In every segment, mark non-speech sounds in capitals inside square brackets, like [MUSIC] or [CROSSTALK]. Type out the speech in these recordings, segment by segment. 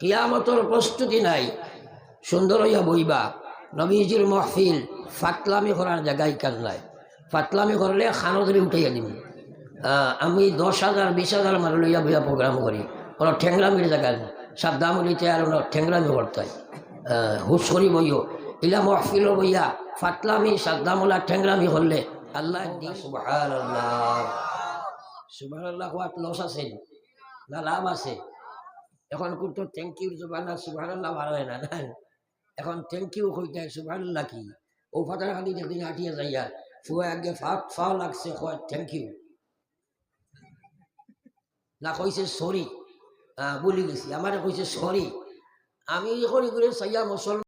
কিয়ামতর প্রস্তুতি নাই। সুন্দর হইয়া বইবা, নবীজির মহফিল ফাতলামি করার জায়গায় কাজ নাই। ফাতলামি করলে খানো উঠাইয়া দিব আমি দশ হাজার, বিশ হাজার মানুষ লইয়া বইয়া প্রোগ্রাম করি। ওরা ঠেংরামির জায়গা সাদ্দাম হলিতে আর ওরা ঠেংরামি করতাই হুশ করি বইও। ইলা মহফিল বইয়া ফাতলামি সাদ্দামুল্লাহ ঠেংরামি করলে আল্লাহ সুবাহ সুবাহ হওয়াত লস আছে? না লাভ আছে? এখন কিন্তু থ্যাংক ইউ জবানা সুবাহান্লাহ ভালো হয় না এখন থ্যাংক ইউ হইতে সুবাহান্লাহ কি? ও ফাটার খালি যেদিন হাঁটিয়ে যাইয়া ফুয়া আগে ফা ফাও লাগছে হয় থ্যাংক ইউ না, কইছে সরি বলি গেছি। আমার কইছে সরি আমি করি করে সাইয়া মুসলমান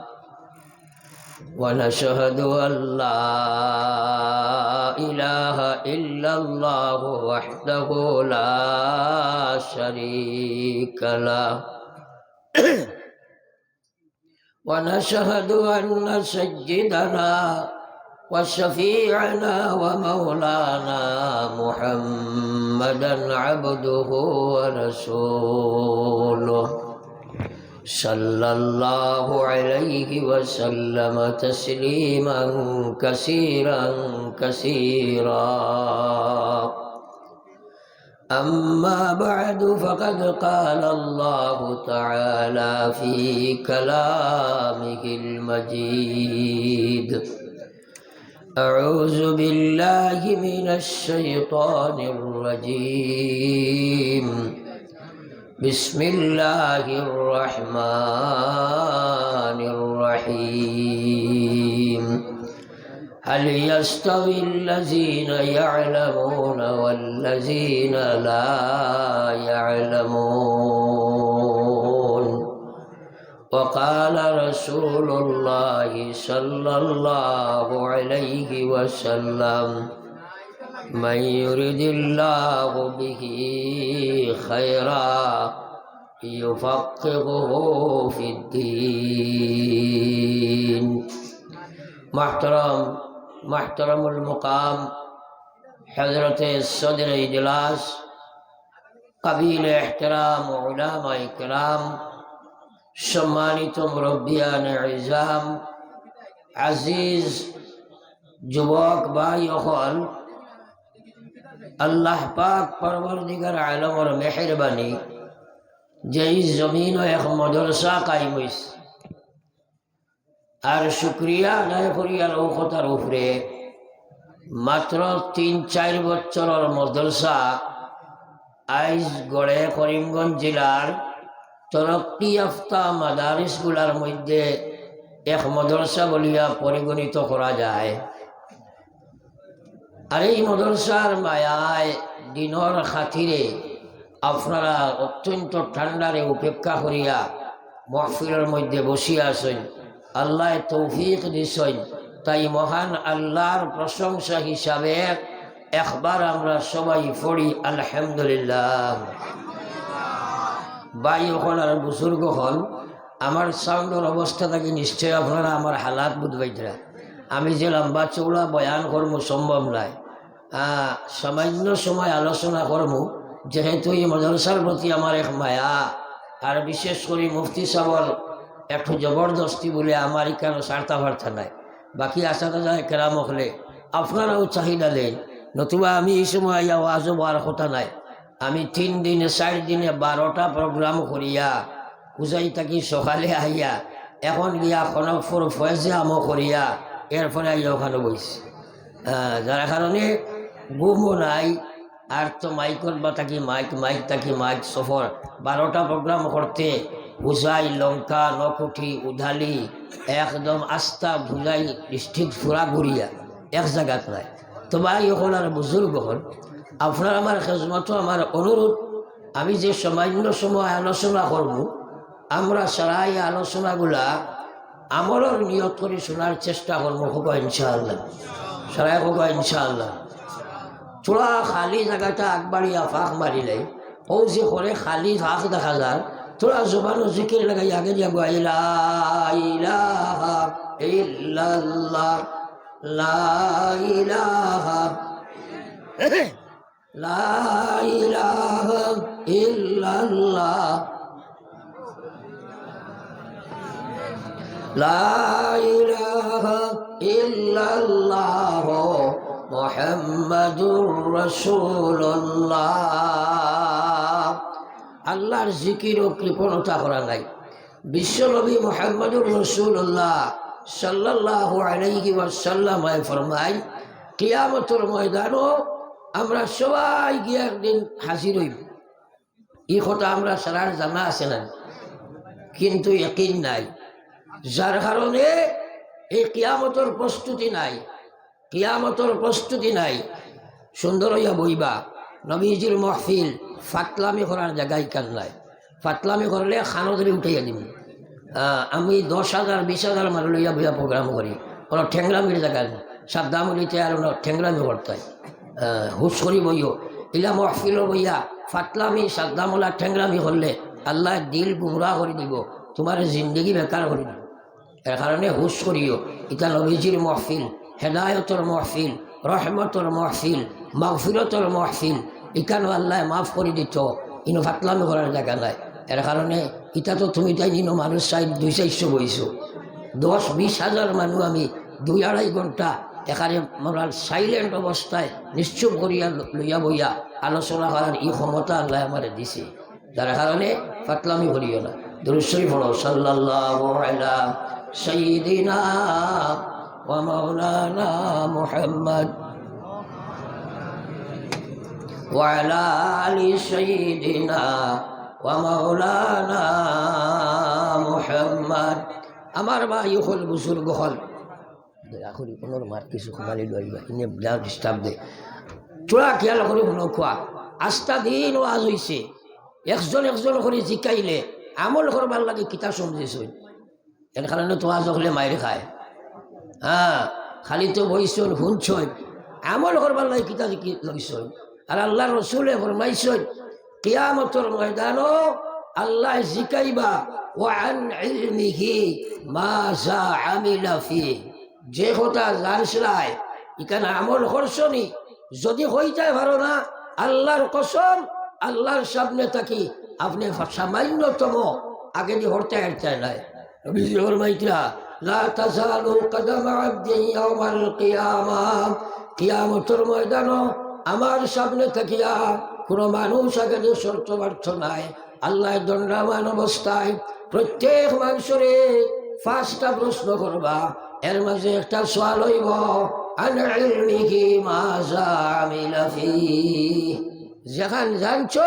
ونشهد أن لا إله إلا الله وحده لا شريك له. [CLEARS THROAT] ونشهد أن سيدنا وشفيعنا ومولانا محمدا عبده ورسوله. صلى الله عليه وسلم تسليما كثيرا كثيرا. أما بعد فقد قال الله تعالى في كلامه المجيد أعوذ بالله من الشيطان الرجيم. بسم الله الرحمن الرحيم هل يستوي الذين يعلمون والذين لا يعلمون؟ وقال رسول الله صلى الله عليه وسلم من يرد الله به خيرا يفقهه في الدين محترم محترم المقام حضرت صدر اجلاس قبیل احترام علماء کرام সম্মানিত মুরব্বিয়ান ইজাম আজিজ যুবক ভাই অকল আল্লাহ পাক পরবর্তীকার আলমর মেহরবানি যেই জমিন এক মদরসা কায়েম হইছে। আর শুক্রিয়া আদায় করি আর ঔষতার উপরে মাত্র তিন চার বছরের মদরসা আইজ গড়ে করিমগঞ্জ জেলার তরক্কি আফতা মাদারিসগুলার মধ্যে এক মদরসা বলিয়া পরিগণিত করা যায়। আর এই মদরসার মায়ায় দিনর খাতিরে আপনারা অত্যন্ত ঠান্ডারে উপেক্ষা করিয়া মহফিলের মধ্যে বসিয়া আছেন। আল্লাহ তৌফিক দিছেন। তাই মহান আল্লাহর প্রশংসা হিসাবে একবার আমরা সবাই পড়ি, আলহামদুলিল্লাহ। বাই হল আর বুজুর্গ হল আমার সাউন্ডের অবস্থা থাকি নিশ্চয় আপনারা আমার হালাত বুঝবাইতরা। আমি যে লম্বা চৌড়া বয়ান কর্ম সম্ভব নয়। সামান্য সময় আলোচনা কর্ম যেহেতু এই মদরসার প্রতি আমার এক মায়া, আর বিশেষ করে মুফতি সাবর একটু জবরদস্তি বলে আমার কেন সার্থা বার্তা নাই বাকি আশা যায় কেরাম হলে আপনারাও চাহিদা দেন, নতুবা আমি এই সময় আইয়া আজও বার কথা নাই। আমি তিন দিনে, চার দিনে বারোটা প্রোগ্রাম করিয়া পূজাই থাকি, সকালে আইয়া, এখন গিয়া খনকপুর ফয়েজে আমো করিয়া, এরপরে আইয়া ওখানে বইছি। যার কারণে ঘুমও নাই। আর তো মাইকর বা থাকি মাইক মাইক থাকি মাইক, সফর। বারোটা প্রোগ্রাম করতে উজাই লঙ্কা নকুঠি, উধালি, একদম আস্থা ভুজাই ডিস্ট্রিক্ট ফুরা ঘুরিয়া এক জায়গাত নাই। তো ভাই হল আর বুজুর্গ হল। আপনার আমার খেজমত আমার অনুরোধ আমি যে সামান্য সময় আলোচনা করব আমরা সারাই আলোচনাগুলা আমলের নিয়ত করে শোনার চেষ্টা করব হোক ইনশাআল্লাহ। সারাই হোক ইনশাআল্লাহ। চূড়া খালি জায়গাটা আগবাড়িয়া ফাঁক মারিলে। ও যে করে খালি ফাঁক দেখা যায় তোরা জবানো জিকির লাগাই আগে যাব ইলা ইলাহা ইল্লাল্লাহ মোহাম্মদুর রসুল্লাহ আল্লাহর জিকির ও কৃপণতা করা নাই। বিশ্বনবী মোহাম্মদুর রসুল্লাহ সাল্লাহ আলাইহি ওয়াসাল্লামায় ফরমাই কিয়ামতর ময়দানও আমরা সবাই গিয়ে একদিন হাজির হইব। ই কথা আমরা সারার জানা আছে না। কিন্তু একই নাই। যার কারণে এই কিয়ামতর প্রস্তুতি নাই। কিয়ামতর প্রস্তুতি নাই। সুন্দর হইয়া বইবা, নবীজির মহফিল ফাতলামি করার জায়গায় কাজ নাই। ফাতলামি করলে খানো ধরে উঠাইয়া দিব আমি দশ হাজার, বিশ হাজার মানুষ লইয়া বইয়া প্রোগ্রাম করি। কোনো ঠেংরামির জায়গায় সাদ্দামুলিতে আর কোনো ঠেংরামি করতে হুস করি বইও। ইলা মহফিল বইয়া ফাতলামি, সাদ্দামুলা ঠেংরামি করলে আল্লাহ দিল গুমরা করে দিব। তোমার জিন্দগি বেকার করে দিব। এর কারণে হুশ করিও। ইটা নবীজির মহফিল হেদায়তর মহফিল রহমতর মহফিল মাহফিলতর মহফিল ইকানো আল্লাহ মাফ করে দিত। ইনো ফাতলামি করার জায়গা নাই। এর কারণে ইটা তো তুমি তাই নিনো, মানুষ চাই দুই চারশো বইছো। দশ, বিশ হাজার মানুষ আমি দুই আড়াই ঘণ্টা এখানে আমরা সাইলেন্ট অবস্থায় নিশ্চুপ করিয়া লইয়া বইয়া আলোচনা করার ই ক্ষমতা আল্লাহ আমার দিছে। যার কারণে ফাতলামি করিও না। দুরুশ্বরী ফল সাল্লাহ সঈদিনা ومولانا محمد وعلى آل سيدنا ومولانا محمد আমার ভাই হল বুজুর্গ হল আখরি কোনোর মার কিছু খালি লইবা ইনে যা ডিস্টার্ব দে চূড়া খেয়াল করে শুনো খোৱা আস্থা দিন আজ হয়েছে একজন একজন করে জিকাইলে আমল করবার লাগে কিতা সমঝেছই এর কারণে তো আজ হলে মায়ের খায় হ্যাঁ খালি তো বইছন শুনছই আমল করবার লাগে কিতা লইছই? আর আল্লাহ রসুলে ফরমাইছই, কিয়ামতর ময়দানও আল্লাহ জিকাইবা ওয়ান ইলমিহি মা যা আমিলা ফি। যে কথা জানছিলাই এখানে আমল করছনি, যদি হই যায় ভালো না, আল্লাহর কসম, আল্লাহর সামনে থাকি, আপনি সামান্যতম আগে হরতে হারতে নাই। নবীজি ফরমাইতরা লা তাজালু কদম আবদিন ইয়াউমাল কিয়ামা কিয়ামতের ময়দানও আমার সামনে থাকিয়া কোনো মানুষ আগে শর্ত ব্যর্থ নাই। আল্লাহ দণ্ডামান অবস্থায় প্রত্যেক মানুষরে পাঁচটা প্রশ্ন করবা। এর মাঝে একটা সোয়াল হইব যেখান জানছো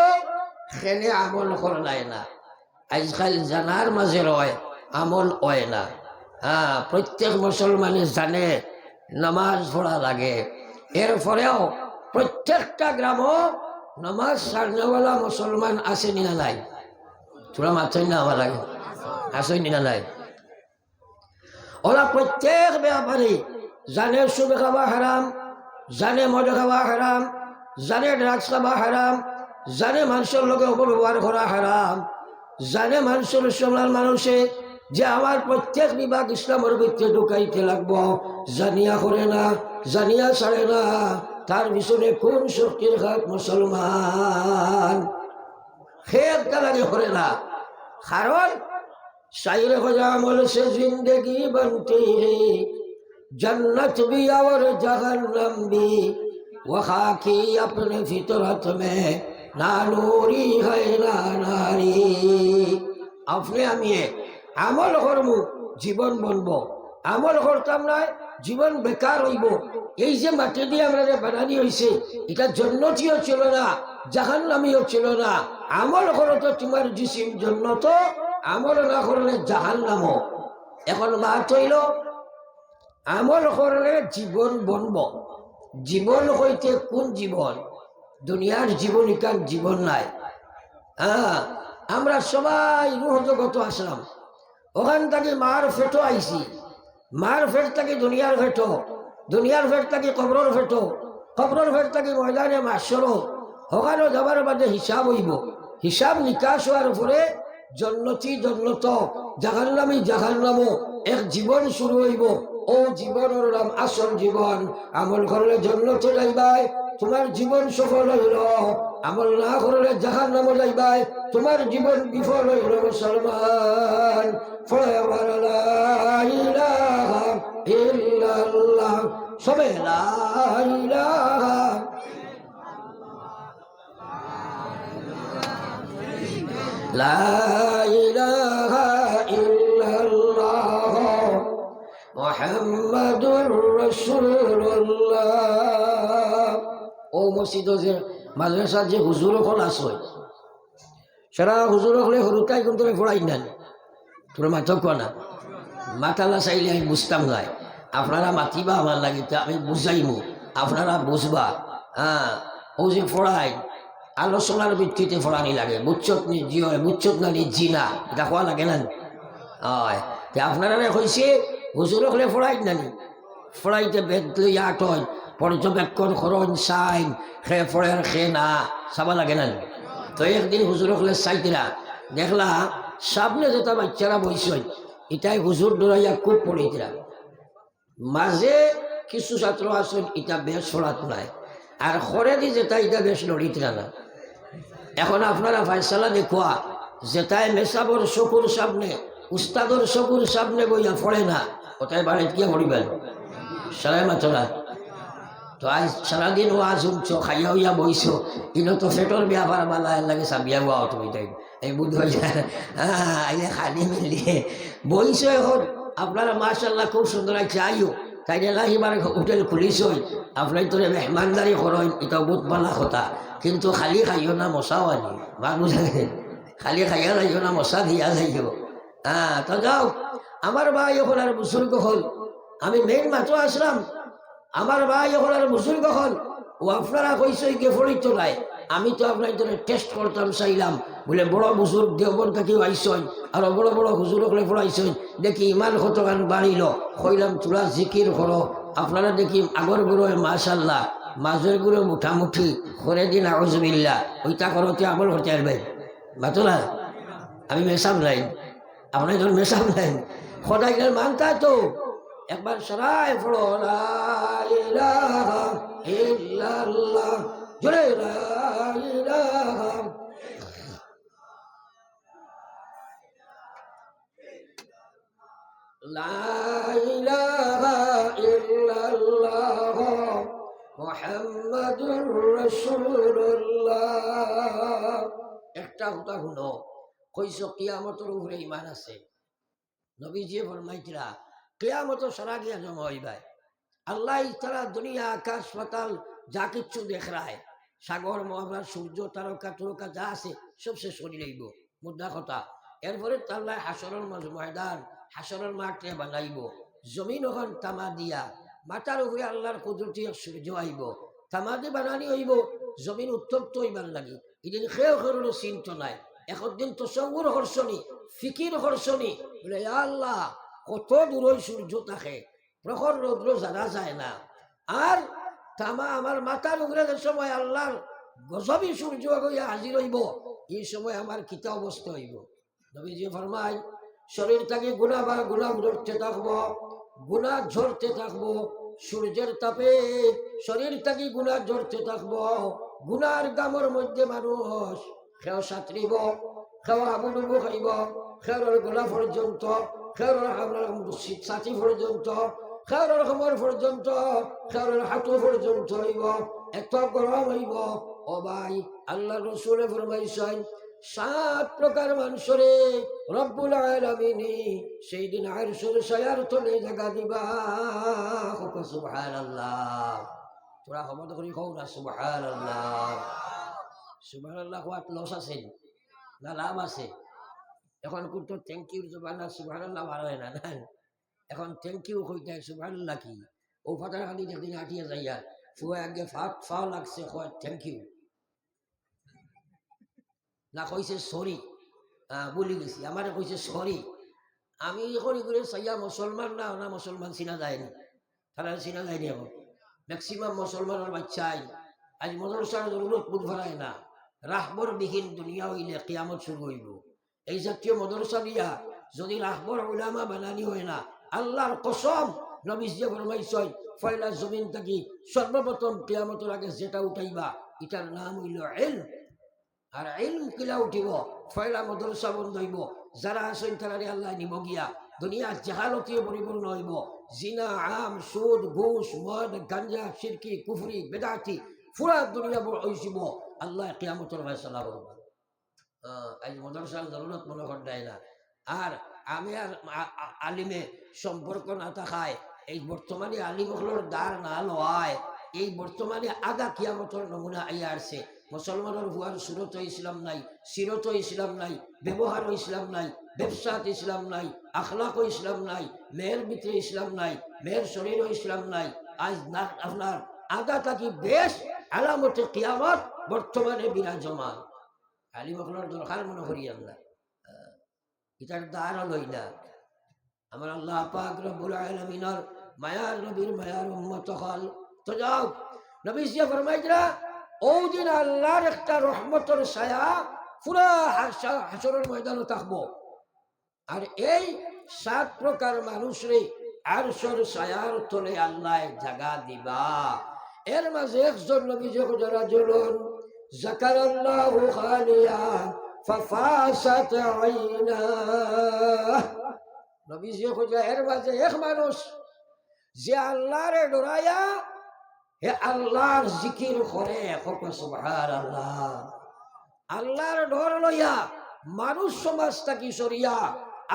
সেনে আমল করলাই না। আজকাল জানার মাঝে রয়, আমল হয় না। হ্যাঁ প্রত্যেক মুসলমানে জানে, নামাজ পড়া লাগে। এরপরেও প্রত্যেকটা গ্রাম নামাজ সারনেওয়ালা মুসলমান আছে না নাই? তোরা মাত্রই না আমার লাগে আছে না নাই? ওরা প্রত্যেক ব্যাপারে জানে সুদ খাওয়া হারাম, জানে মদ খাওয়া হারাম, জানে ড্রাগস খাওয়া হারাম, জানে মানুষের লোকে অপব্যবহার করা হারাম, জানে মানুষের মুসলমান মানুষে যে আমার প্রত্যেক বিভাগ ইসলামের ভিতরে ঢুকাইতে লাগবো জানিয়া করে না জানিয়া ছাড়ে না তার পিছনে কোন শক্তির ঘাট মুসলমান খেত কালারি করে না কারণ शायर खुदा अमल से जिंदगी बनती है जन्नत भी और जहन्नम भी वहा की अपने फितरत में ना नूरी है ना नारी আপনি আমি আমল করব, জীবন বনব আমল করতাম না, জীবন বেকার হইব। এই যে মাটি দিয়ে আমরা বানানি হয়েছে এটা জন্নতিও ছিল না জাহান নামিও ছিল না। আমল করো তো তোমার জিসিম তো, আমল না করলে জাহান নামো এখন মাত হইল, আমল করলে জীবন বনব। জীবন হইতে কোন জীবন? দুনিয়ার জীবন ইকান জীবন নাই। হ্যাঁ আমরা সবাই রুহ জগত আসলাম। ওখান থেকে মার ফেটো আইছি। মার ফেট থাকি দুনিয়ার ফেটো দুনিয়ার ফেট থাকি কবরর ফেটো কবরর ফেট থাকি ময়দানে মাসর ওখানে যাবার বাদে হিসাব হইব। হিসাব নিকাশ হওয়ার পরে জন্নতি জন্নত, জাহান্নামি জাহান্নামো, এক জীবন শুরু হইব। ও জীবনের নাম আসল জীবন আমল করলে জন্নতে যাইবাই। তোমার জীবন সফল হইল। আমল না করলে জাহান নামে যাইবাই। তোমার জীবন বিফল হইল মুসলমান সবে লা ইলাহা। মসজিদ যে মাদ্রাসা যে হুজুর হল আসো সারা হুজুর হলে হরুতাই কিন্তু তুমি পড়াই নেন তোর মাথা কোয়া না মাথালা চাইলে আমি বুঝতাম নাই। আপনারা মাতিবা আমার লাগিতে আমি বুঝাইমু আপনারা বুঝবা হ্যাঁ ও যে পড়াই আলোচনার ভিত্তিতে ফোড়ানি লাগে। বুচ্ছত নি জি হয়, বুচ্ছত না নি জি না, এটা খোয়া লাগে না হয়। আপনারা কইছে হুজুর হলে ফোড়াই নানি ফোড়াইতে বেদ লই আট হয় পর্যবেক্ষণ করণ সাইন খে ফোড়ের খে না চাবা লাগে না। তো একদিন হুজুর হলে চাইতিরা, দেখলা সামনে যেটা বাচ্চারা বইস এটাই হুজুর দৌড়াইয়া খুব পড়িতিরা। মাঝে কিছু ছাত্র আসেন এটা বেশ ফোড়াত নাই। আর খরে দি যেটা, এটা বেশ লড়িতিরা না। এখন আপনারা ফাইসালা দেখুয়া, যেটাই মেসাবর চকুর সামনে, উস্তাদর চকুর সামনে বইয়া পড়ে না, ওটাই বাড়িতে গিয়ে মরিবেন সারাই মাতলা তো আজ সারাদিন ও আজ উঠছ, খাইয়া হইয়া বইছ। ইনো তো ফেটর ব্যাপার বালা লাগে সাবিয়া গোয়া তুমি তাই এই বুধ হইয়া আইলে খালি মিলিয়ে বইছ এখন। আপনারা মাশাল্লাহ খুব সুন্দর আইও। তাই লাহিবার হোটেল খুলিছ আপনার তোরে মেহমানদারি করেন এটা বহুত বালা কথা। কিন্তু খালি খাইও না মশাও আনি। মা বুঝালে খালি খাইয়া যাইও না মশা দিয়া যাইও। হ্যাঁ তো যাও আমার ভাই এখন আর বুজুর্গ হল। আমি মেইন মাত্র আসলাম আমার ভাই এখন আর বুজুর্গ হল ও আপনারা কইসই গে ফরিত নাই। আমি তো আপনার জন্য টেস্ট করতাম, চাইলাম। বলে, বড় বুজুর্গ দেওবর থেকেও আইসন আর বড় বড় হুজুর হলে পড়াইছেন দেখি ইমান কতখান বাড়িল। কইলাম, তোরা জিকির করো। আপনারা দেখি আগর গুরুয় মাশাল্লাহ মাঝের গুরু মুঠামুঠি। করে দিন আউজবিল্লা ওইটা করতে আমল করতে আসবেন না? আমি মেসাব নাই। আপনার মেসাব নাই। সদাই মানতা তো। একবার সরাই পড়ো জোরে লা একটা কথা হলো কইস কিয়ামতের উপরে ইমান আছে? নবীজি ফরমাইতরা কিয়ামত সারা গিয়া জমা হইবাই আল্লাহ তারা দুনিয়া, আকাশ, পাতাল যা কিচ্ছু দেখ রায়। সাগর, মহাভারত, সূর্য, তারকা, তুরকা যা আছে সব শেষ করে লইব। মুদ্রা কথা। এরপরে তাল্লাহ হাসরের মাঝ ময়দান, হাসরের মাঠে বানাইব। জমিন ওখান তামা দিয়া, মাথার উপরে আল্লাহর কুদরতি সূর্য আইব তামাদি বানানি হইব, জমিন উত্তপ্ত হইবার লাগি। এদিন খেয়েও খেরুলো চিন্ত নাই। এখন দিন তসঙ্গুর হর্ষণী, ফিকির হর্ষণী। বলে আল্লাহ কত দূরই সূর্য থাকে। প্রখর রৌদ্র জানা যায় না। আর তামা আমার মাথার উপরে যে সময় আল্লাহর গজবি সূর্য গইয়া হাজির হইব, এই সময় আমার কিতা অবস্থা হইব। নবীজি ফরমায় শরীর থেকে গুণা বা গুণা ধরতে থাকব, গুণা ঝরতে থাকব সূর্যের তাপে শরীর থেকে গুণা ঝরতে থাকব গুনার গামর মধ্যে মানুষ খেও সাঁতরিব খেও হাবুডুবু খাইব খেরর গোলা পর্যন্ত খেরর ছাতি পর্যন্ত খেরর খবর পর্যন্ত হাঁটু পর্যন্ত হইব, এত গরম হইব। ও ভাই, আল্লাহ রসুলে ফরমাইছেন সাত প্রকার মানুষরে রব্বুল আলামিনী সেই দিন আরশুর সায়ার তলে জায়গা দিবা। সুবহানাল্লাহ। তোরা হমত করি কও না সুবহানাল্লাহ। সুবহানাল্লাহ কোয়াত লস আছে না? আছে? এখন কিন্তু থ্যাংক ইউ সুবহানাল্লাহ সুবহানাল্লাহ ভালো হয় না না এখন থ্যাংক ইউ কইতে সুবহানাল্লাহ কি? ও ফাটার খালি দেখদিন আটিয়া যাইয়া ফুয়া আগে ফাট ফা লাগছে, কয় থ্যাংক ইউ না, কইছে সরি বলি গেছি আমারে কইছে সরি আমি করি করে চাইয়া মুসলমান না না মুসলমান চিনা যায়নি। তারা চিনা যায়নি এখন। ম্যাক্সিমাম মুসলমানের বাচ্চাই। আজ মদরসার জরুরত বুধ ভরায় না। রাহবর বিহীন দুনিয়া হইলে কিয়ামত শুরু হইব। এই জাতীয় মদরসা দিয়া যদি রাহবর উলামা বানানি হয় না, আল্লাহর কসম নবীজ যে ফরমাইছয় ফয়লা জমিন থাকি সর্বপ্রথম কিয়ামতের আগে যেটা উঠাইবা, এটার নাম হইল এল আর এল কিলা উঠিব? ফয়লা মদরসা বন্ধ হইব। যারা আসেন তারারে আল্লাহ নিব গিয়া। দুনিয়ার জাহালতীয় পরিপূর্ণ হইব। জিনা, আম, সুদ, ঘুষ, মদ, গাঞ্জা, সিরকি, কুফরি, বেদাতি ফুরা দুনিয়া হইছিব। আল্লাহ কিয়ামতর ফয়সালা করব মদরসার মনে না আর আমি আর আলিমে সম্পর্ক না থাকায় এই বর্তমানে আলিমগুলোর দ্বার না লওয়ায়, এই বর্তমানে আদা কিয়ামতর নমুনা আইয়া আসছে। মুসলমানের হুয়ার সুরত ইসলাম নাই, সিরত ইসলাম নাই, ব্যবহার ইসলাম নাই ব্যবসাত ইসলাম নাই, আখলাক ইসলাম নাই, মেয়ের ভিতরে ইসলাম নাই, মেয়ের শরীর ইসলাম নাই। আজ না আপনার আদা থাকি বেশ আলামতে কিয়ামত বর্তমানে বিরাজমান। আলিমকলার দরকার মনে করি আমরা। এটার দ্বার লই না। আমার আল্লাহ পাক রব্বুল আলামিনের মায়ার নবীর মায়ার উম্মত হল। তো যাও, নবী জিয়া ফরমাইজরা ওই দিন আল্লাহর একটা রহমতের ছায়া পুরা হাসা- হাসরের ময়দানে থাকব। আর এই সাত প্রকার মানুষরে আরশর ছায়ার তলে আল্লাহ জাগা দিবা। এর মাঝে একজন নবী যখন যারা জ্বলন জাকার আল্লাহ খালিয়া ফাফাসাত আইনা নবীজি খুঁজে এর মাঝে এক মানুষ, যে আল্লাহরে ডরাইয়া, হে আল্লাহর জিকির করে সুবহান আল্লাহ আল্লাহর ডর লইয়া, মানুষ সমাজ থাকি সরিয়া,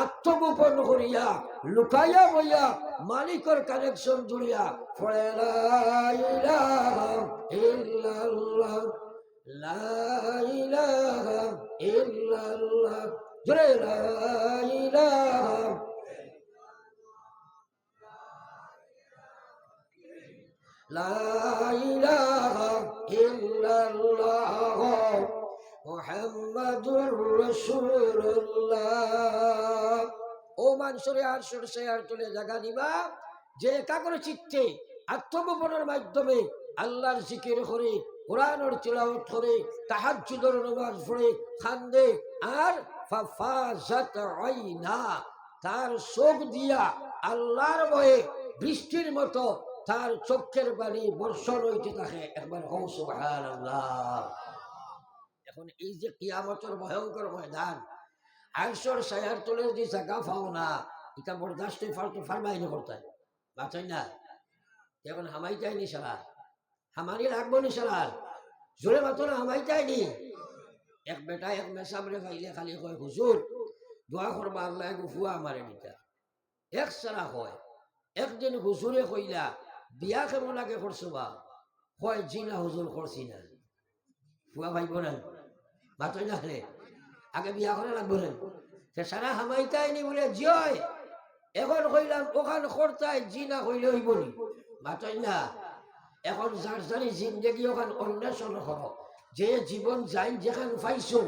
আত্মগোপন করিয়া, লুকাইয়া বইয়া, মালিকর কানেকশন জুড়িয়া ফলে জোরে মোহাম্মদুর রসুল্লাহ ও মানসরে আর সরষে আর চলে জাগা নিবা যে একাগ্র চিত্তে আত্মগোপনের মাধ্যমে আল্লাহর জিকির করে কোরআনের তিলাওয়াত করে তাহাজ্জুদের নামাজ পড়ে খান্দে আর ফাফাজাত আইনা, তার চোখ দিয়া আল্লাহর ভয়ে বৃষ্টির মতো তার চোখের বাড়ি বর্ষণ হইতে থাকে। একবার হৌ সুবহানাল্লাহ। এখন এই যে কিয়ামতের ভয়ঙ্কর ময়দান, আইসর সায়ার তোলে যদি জায়গা পাও না, এটা বরদাস্ত ফালতু ফারমাইনি করতে বাঁচাই না। এখন হামাই যায়নি সারা। হামারি লাগবো নি সারা জোরে মাত্র না, হামাই যায়নি এক বেটা, এক মেসাবরে খাইলে খালি কয়, হুজুর, দোয়া করবা আল্লাহ গুফুয়া আমারে নিতা এক সারা হয়। একদিন হুজুরে কইলা, বিয়া কেমন আগে করছ বা? হয় জি না হুজুর, করছি না। ফুয়া ভাইব না। মাতই না হলে আগে বিয়া করে লাগবো না সে সারা হামাইতাই নি বলে জিয় এখন কইলাম, ওখান করতাই জি না কইলে হইব নি। মাতই না। এখন যার জানি জিন্দগি, ওখান অন্বেষণ করো যে জীবন যাই যেখান পাইছো,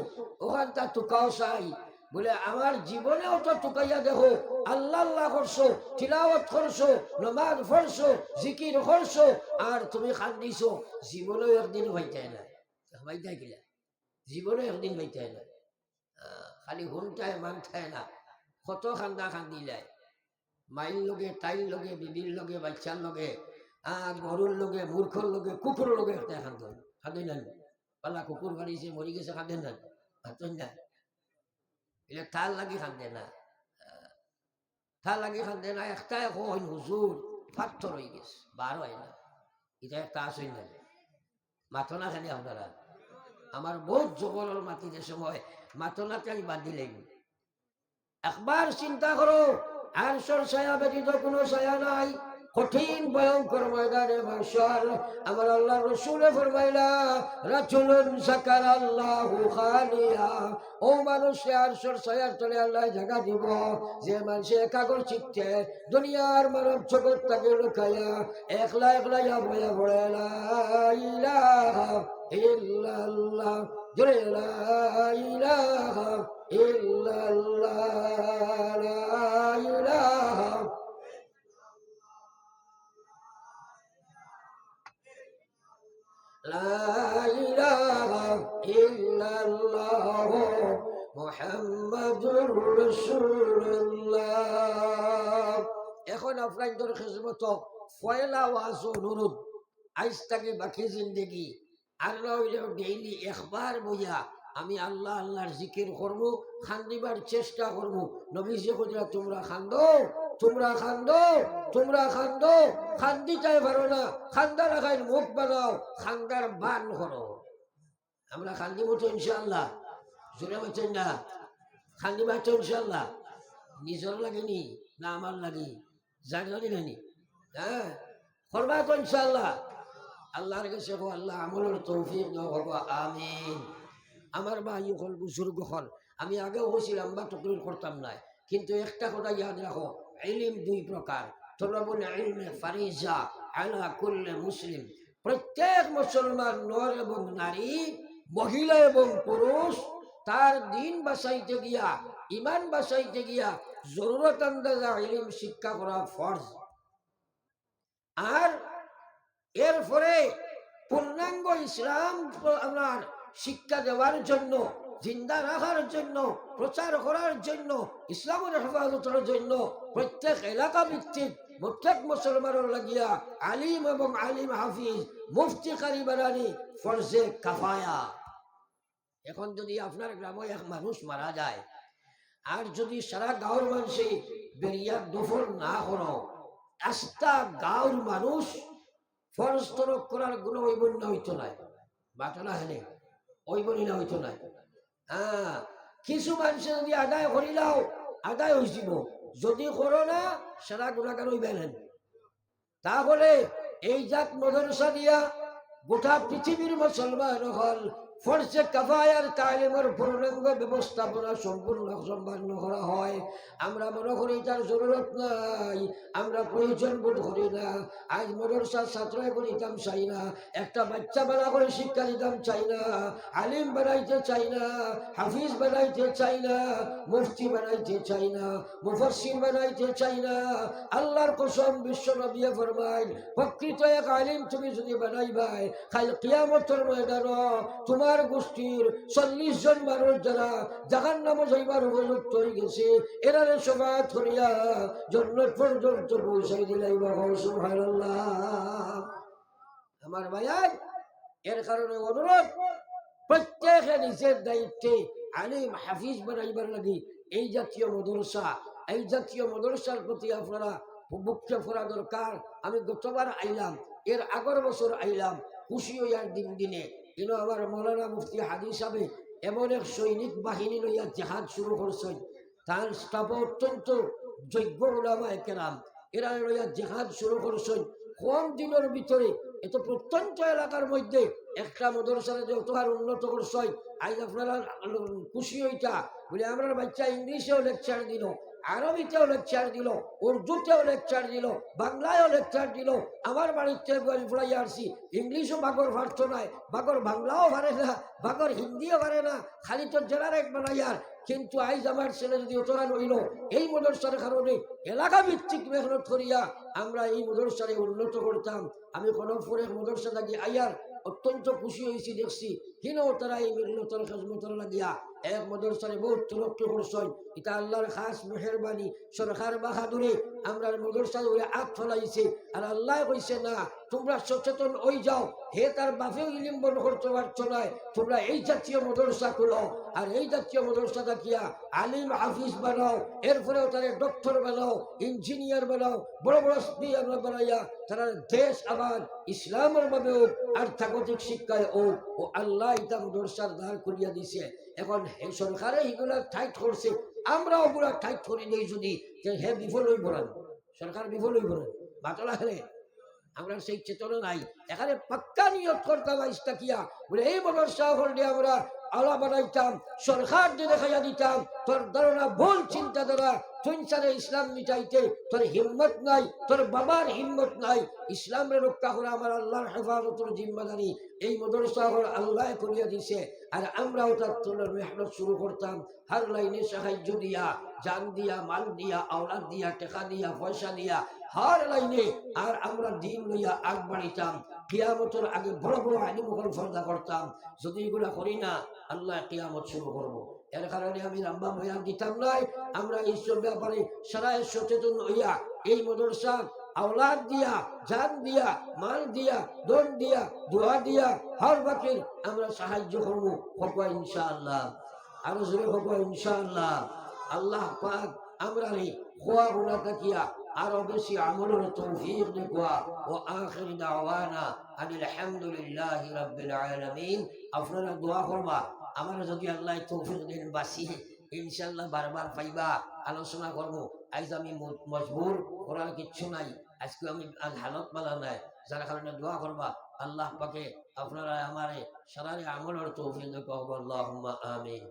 ওখান তা টুকাও চাই। বলে আমার জীবনেও তো টুকাইয়া দেখো। আল্লাহ আল্লাহ করছ তিলাওয়াত করছ নমাজ পড়ছো জিকির করছ আর তুমি খান্দিছো। জীবনেও একদিন হইতাই না হইতাই কিলা? জীবনেও একদিন হইতাই না খালি হুনটায় মানটায় না। কত খান্দা খান্দিলাই মাইল লগে তাইর লগে বিবির লগে বাচ্চার লগে গরুর লগে মূর্খর লগে কুকুর লগে একটা খান্দ খান্দই না পালা কুকুর বাড়িছে মরি গেছে খান্দেন না খান্দই না এটা তার লাগি খান্দে না। তার লাগি খান্দে না, একটাই কইন হুজুর, পাথর হয়ে গেছে, বার হয় না। এটা একটা আসই না মাথো না আপনারা। আমার বহুত জবরের মাটিতে সময় মাতনাতে আমি বাঁধিলেন একবার চিন্তা করো আর সর ছায়া ব্যতীত কোনো ছায়া নাই। কঠিন, ভয়ঙ্কর ময়দানে মাসাল আমার আল্লাহ রসুলে ফরমাইলা রাচুলুন সাকার আল্লাহ খালিয়া ও মানুষে আর সর ছায়ার তলে আল্লাহ জায়গা দিব। যে মানুষে একাগর চিত্তে দুনিয়ার মানব জগৎ তাকে লুকাইয়া, একলা একলা ইয়া বয়া লা ইলাহা ইল্লাল্লাহ। জোরে, লা ইল্লাল্লাহ। لا إله إلا الله محمد رسول الله এখন আপনাদের খিজমত ফয়লা ওয়াজ অনুরোধ আজ থেকে বাকি জিন্দগি আল্লাহ ডেইলি একবার বইয়া আমি আল্লাহ আল্লাহর জিকির করব খান্দিবার চেষ্টা করব নবীজি কইরা তোমরা খান্দো তোমরা খান্দো তোমরা খান্দো, খান্দি চাই পারো না খান্দা রাখাই মুখ বানাও, খান্দার বান করো। আমরা খান্দি মতো ইনশাল্লাহ জোরে বলছেন না? খান্দি বাচ্চা ইনশাল্লাহ নিজর লাগেনি না আমার লাগি? জানি জানি হ্যাঁ? করবা তো ইনশাল্লাহ আল্লাহর কাছে আল্লাহ আমলের তৌফিক করব আমিন। আমার ভাই হল বুজুর্গ হল আমি আগেও বলছিলাম বা টুকরির করতাম না কিন্তু একটা কথা ইয়াদ রাখো ইলিম দুই প্রকার। তলবুল ইলমে ফারিজা আলা কুল্লে মুসলিম। প্রত্যেক মুসলমান নর এবং নারী, মহিলা এবং পুরুষ, তার দিন বাসাইতে গিয়া ইমান বাসাইতে গিয়া জরুরত আন্দাজা ইলিম শিক্ষা করা ফরজ। আর এরপরে পূর্ণাঙ্গ ইসলাম আপনার শিক্ষা দেওয়ার জন্য জিন্দা রাখার জন্য, প্রচার করার জন্য, ইসলামের হেফাজতের জন্য প্রত্যেক এলাকা ভিত্তিক প্রত্যেক মুসলমানের লাগিয়া আলিম এবং আলিম হাফিজ মুফতি কারি বানানি ফরজে কাফায়া। এখন যদি আপনার গ্রামে এক মানুষ মারা যায়, আর যদি সারা গাঁওর মানুষে বেরিয়া দফল না করো আস্তা গাঁওর মানুষ ফরজ তরক করার গুণ ওই বন্যা হইতো নাই। বাটনা হেনে ওই বন্যা হইতো নাই। হ্যাঁ কিছু মানুষে যদি আদায় করিলাও আদায় হয়েছিল যদি করো না, সারা গুণাগার হইবেন তাহলে এই জাত মদরসা দিয়া গোটা পৃথিবীর মুসলমান হল। ফরসে কাফায়ার তালিমের পূর্ণাঙ্গ ব্যবস্থাপনা সম্পূর্ণ সম্পন্ন করা হয়। আমরা মনে করি তার জরুরত নাই, আমরা প্রয়োজন বোধ করি না। আজ মদরসার ছাত্রায় দিতাম চাই না, একটা বাচ্চা বেলা করে শিক্ষা দিতাম চাই না, আলিম বানাইতে চাই না, হাফিজ বানাইতে চাই না, মুফতি বানাইতে চাই না মুফসির বানাইতে চাই না। আল্লাহর কসম, বিশ্ব নবিয়া ফরমাইন প্রকৃত এক আলিম তুমি যদি বানাইবাই খাই কিয়ামতের ময়দান তোমার গোষ্ঠীর চল্লিশ জন মানুষ যারা জাগান নাম যাইবার উপযুক্ত হয়ে গেছে, এরারে সবাই ধরিয়া জন্নত পর্যন্ত পৌঁছাই দিলাই আমার ভাইয়াই এর কারণে অনুরোধ, প্রত্যেকে নিজের দায়িত্বে আলিম, হাফিজ বানাইবার লাগি এই জাতীয় মদরসা, এই জাতীয় মদরসার প্রতি আপনারা মুখ্য ফোরা দরকার। আমি গতবার আইলাম, এর আগর বছর আইলাম, খুশি হইয়ার দিন দিনে কিন্তু আমার মৌলানা মুফতি হাদিস সাহেব, এমন এক সৈনিক বাহিনী লইয়া জাহাজ শুরু করছেন। তার স্টাফ অত্যন্ত যোগ্য ওলামা কেরাম। এরা লইয়া জেহাদ শুরু করছেন। কম দিনের ভিতরে এত প্রত্যন্ত এলাকার মধ্যে একটা মদরসারে যে অতহার উন্নত করছই আজ আপনারা খুশি হইতা। বলে, আমরা বাচ্চা ইংলিশেও লেকচার দিল আরবিতেও লেকচার দিল, উর্দুতেও লেকচার দিল, বাংলায়ও লেকচার দিল। আমার বাড়িতে ফুলাই আসছি ইংলিশও বাগর পারত নাই বাগর বাংলাও পারে না, বাগর হিন্দিও পারে না, খালি তো জেলার এক বানাইয়ার। কিন্তু আইজ আমার ছেলে যদি অতরা নইল এই মদরসার কারণে এলাকা ভিত্তিক মেহনত করিয়া আমরা এই মদরসারে উন্নত করতাম। আমি কনকপুরের মদরসা থাকি, আইয়ার অত্যন্ত খুশি হয়েছি দেখছি। হিনও তারা এই মিল্লতর খেজমতর লাগিয়া এক মদরসারে বহুত তরক্কি করছেন। এটা আল্লাহর খাস মেহরবানি। সরকার বাহাদুরে আমরা মদরসা ওই আগ ফলাইছে। আর আল্লাহ কইছে, না, তোমরা সচেতন হয়ে যাও। হে তার বাপেও ইলিম বন করতে পারছ না। তোমরা এই জাতীয় মদরসা করো আর এই জাতীয় মদরসা দেখিয়া আলিম, হাফিজ বানাও। এরপরেও তারা ডক্টর বানাও, ইঞ্জিনিয়ার বানাও। বড় বড় স্পিয়ার বানাইয়া তারা দেশ আবার ইসলামের ভাবে হোক আর স্বাগতিক শিক্ষায় হোক ও আল্লাহ ইতা মদরসার দাঁড় করিয়া দিছে। এখন সরকারে এগুলা টাইট করছে, আমরাও পুরা টাইট করি নেই যদি হে বিফল হইব না সরকার বিফল হইব না বাতলা হেলে আমরা সেই চেতনা নাই। এখানে পাক্কা নিয়ত করতাম ইস্তাকিয়া বলে এই বলার সাহল দিয়ে আমরা আলা বানাইতাম, সরকার দিয়ে দেখাইয়া দিতাম তোর ধারণা, ভুল চিন্তাধারা তুই সারে ইসলাম মিটাইতে, তোর হিম্মত নাই, তোর বাবার হিম্মত নাই। ইসলামের রক্ষা করে আমার আল্লাহর হেফাজতের জিম্মাদারি। এই মদরসা হল আল্লাহ করিয়া দিছে, আর আমরাও তার তোলার মেহনত শুরু করতাম। হার লাইনে সাহায্য দিয়া, জান দিয়া, মাল দিয়া, আওলাদ দিয়া, টেকা দিয়া, পয়সা দিয়া, হার লাইনে আর আমরা দিন লইয়া আগ বাড়িতাম। কিয়ামতের আগে বড় বড় আইনিমুখল ফর্দা করতাম। যদি এগুলা করি না, আল্লাহ কিয়ামত শুরু করব। এর কারণে আমি রাম্বা বয়ান দিতাম নাই। আমরা এইসব ব্যাপারে সারাই সচেতন হইয়া, এই মদরসা আওলাদ দিয়া, জান দিয়া, মাল দিয়া দন দিয়া, দোয়া দিয়া, হর বাকির আমরা সাহায্য করব। হকুয়া ইনশাআল্লাহ। আরও জোরে হকুয়া ইনশাআল্লাহ। আল্লাহ আল্লাহ পাক আমরা খোয়া গুণা তাকিয়া আরও বেশি আমলের তৌফিক দেখুয়া ও আখির দাওয়ানা আনিল আলহামদুলিল্লাহি রাব্বিল আলামিন। আপনারা দোয়া করবা, আমার যদি আল্লাহ তৌফিক দিন, বাসি ইনশাল্লাহ বারবার পাইবা, আলোচনা করব। আজ আমি মজবুর, করার কিচ্ছু নাই। আজকে আমি আজ হালত মালা নাই, যার কারণে দোয়া করবা, আল্লাহ পাকে আপনারা আমারে সারারে আমলের তৌফিক দেখো, আল্লাহুম্মা আমিন.